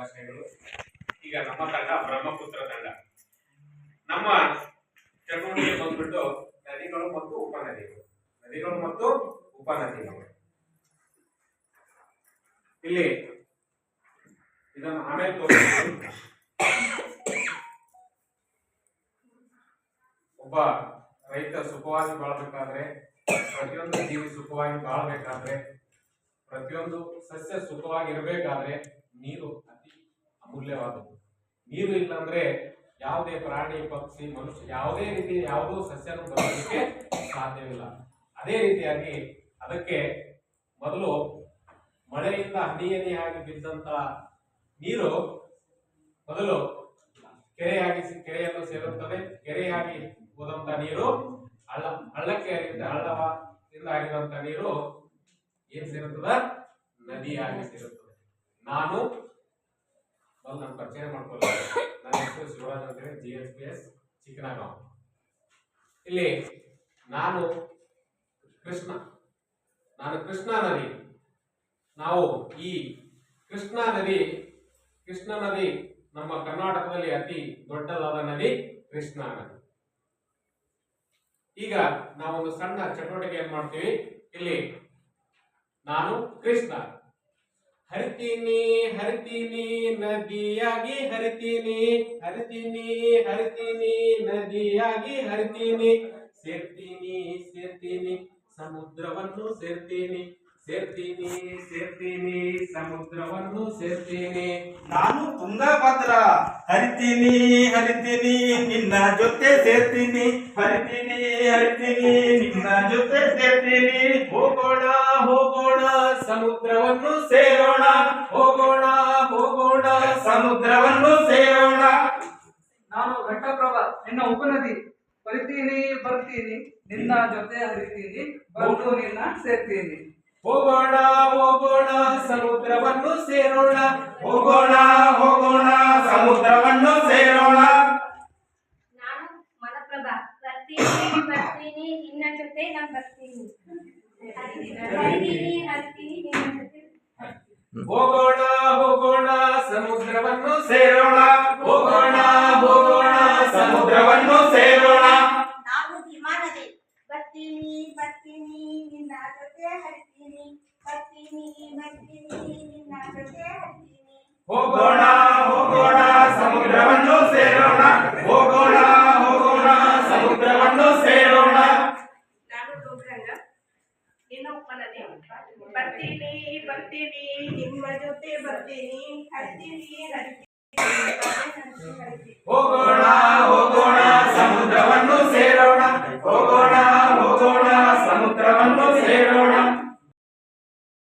ಶುಭಾಶಯಗಳು ಈಗ ನಮ್ಮ ತಂಡ ಬ್ರಹ್ಮಪುತ್ರ ತಂಡ. ನಮ್ಮ ಚಟುವಟಿಕೆ ಬಂದ್ಬಿಟ್ಟು ನದಿಗಳು ಮತ್ತು ಉಪನದಿಗಳು. ನದಿಗಳು ಮತ್ತು ಉಪನದಿಗಳು. ಇಲ್ಲಿ ಇದನ್ನು ಆಮೇಲೆ ಒಬ್ಬ ರೈತ ಸುಖವಾಗಿ ಬಾಳ್ಬೇಕಾದ್ರೆ, ಪ್ರತಿಯೊಂದು ಜೀವಿ ಸುಖವಾಗಿ ಬಾಳ್ಬೇಕಾದ್ರೆ, ಪ್ರತಿಯೊಂದು ಸಸ್ಯ ಸುಖವಾಗಿರ್ಬೇಕಾದ್ರೆ ನೀರು ಅಮೂಲ್ಯವಾದದ್ದು. ನೀರು ಇಲ್ಲ ಅಂದ್ರೆ ಯಾವುದೇ ಪ್ರಾಣಿ, ಪಕ್ಷಿ, ಮನುಷ್ಯ ಯಾವುದೇ ರೀತಿ ಯಾವುದೂ ಸಸ್ಯನ ಬರೋದಕ್ಕೆ ಸಾಧ್ಯವಿಲ್ಲ. ಅದೇ ರೀತಿಯಾಗಿ ಅದಕ್ಕೆ ಮೊದಲು ಮಳೆಯಿಂದ ಹನಿಯನಿಯಾಗಿ ಬಿದ್ದಂತ ನೀರು ಮೊದಲು ಕೆರೆಯಾಗಿ ಕೆರೆಯನ್ನು ಸೇರುತ್ತದೆ. ಕೆರೆಯಾಗಿ ಹೋದಂತ ನೀರು, ಹಳ್ಳ, ಹಳ್ಳಕ್ಕೆ ಹರಿಯುತ್ತೆ, ಹಳ್ಳದಿಂದ ಹರಿದಂತ ನೀರು ಏನ್ ಸೇರುತ್ತದೆ? ನದಿಯಾಗಿ ಸೇರುತ್ತದೆ. ನಾನು ನನ್ನ ಪರಿಚಯ ಮಾಡ್ಕೊಳ್ಳಿ ನನ್ನ ಹೆಸರು ಶಿವರಾಜ್ ಅಂತ ಹೇಳಿ ಜಿ ಎಸ್ ಪಿ ಎಸ್ ಇಲ್ಲಿ ನಾನು ಕೃಷ್ಣ. ನಾನು ಕೃಷ್ಣಾ ನದಿ. ನಾವು ಈ ಕೃಷ್ಣ ನದಿ ಕೃಷ್ಣ ನದಿ ನಮ್ಮ ಕರ್ನಾಟಕದಲ್ಲಿ ಅತಿ ದೊಡ್ಡದಾದ ನದಿ ಕೃಷ್ಣ ನದಿ. ಈಗ ನಾವೊಂದು ಸಣ್ಣ ಚಟುವಟಿಕೆ ಏನ್ ಮಾಡ್ತೀವಿ? ಇಲ್ಲಿ ನಾನು ಕೃಷ್ಣ. ಹರಿತೀನಿ ಹರಿತೀನಿ ನದಿಯಾಗಿ ಹರಿತೀನಿ ಹರಿತೀನಿ ಹರಿತೀನಿ ನದಿಯಾಗಿ ಹರಿತೀನಿ. ಸೇರ್ತೀನಿ ಸೇರ್ತೀನಿ, ಸಮುದ್ರವನ್ನು ಸೇರ್ತೀನಿ. ಸೇರ್ತೀನಿ ಸೇರ್ತೀನಿ, ಸಮುದ್ರವನ್ನು ಸೇರ್ತೀನಿ. ನಾನು ತುಂಗಭದ್ರ. ಹರಿತೀನಿ ಹರಿತೀನಿ, ನಿನ್ನ ಜೊತೆ ಸೇರ್ತೀನಿ. ಹರಿತೀನಿ ಹರಿತೀನಿ, ನಿನ್ನ ಜೊತೆ ಸೇರ್ತೀನಿ. ಹೋಗೋಣ. ಹೋಗೋಣ ಸಮುದ್ರವನ್ನು ಸೇರೋಣ ಹೋಗೋಣ ಹೋಗೋಣ. ಸಮುದ್ರವನ್ನು ಸೇರೋಣ. ನಾನು ಘಟ್ಟಪ್ರಭಾ ನಿನ್ನ ಉಪನದಿ. ಬರಿತೀನಿ ಬರ್ತೀನಿ ನಿನ್ನ ಜೊತೆ ಹರಿತೀನಿ. ಬಂದು ನಿನ್ನ ಸೇರ್ತೀನಿ. ಹೋಗೋಣ ಹೋಗೋಣ. ಸಮುದ್ರವನ್ನು ಸೇರೋಣ. ಹೋಗೋಣ ಹೋಗೋಣ. ಸಮುದ್ರವನ್ನು ಸೇರೋಣ. ನಾನು ಮಲಪ್ರಭ. ಬರ್ತೀನಿ ಬರ್ತೀನಿ. ನಿನ್ನ ಜೊತೆ ನಾನು ಬರ್ತೀನಿ. ಹರಿತೀನಿ. ಹೋಗೋಣ ಹೋಗೋಣ ಸಮುದ್ರವನ್ನು ಸೇರೋಣ. ಹೋಗೋಣ ಹೋಗೋಣ ಸಮುದ್ರವನ್ನು ಸೇರೋಣ. ನಾನು ವಿಮಾನದೆ ಬರ್ತೀನಿ ಬರ್ತೀನಿ. ನಿನ್ನ ಉಪನದಿ ಬರ್ತೀನಿ ಬರ್ತೀನಿ, ನಿಮ್ಮ ಜೊತೆ ಬರ್ತೀನಿ ಹರಿತೀನಿ ಹೋಗೋಣ ಹೋಗೋಣ, ಸಮುದ್ರವನ್ನು ಸೇರೋಣ. ಹೋಗೋಣ ಹೋಗೋಣ, ಸಮುದ್ರವನ್ನು ಸೇರೋಣ.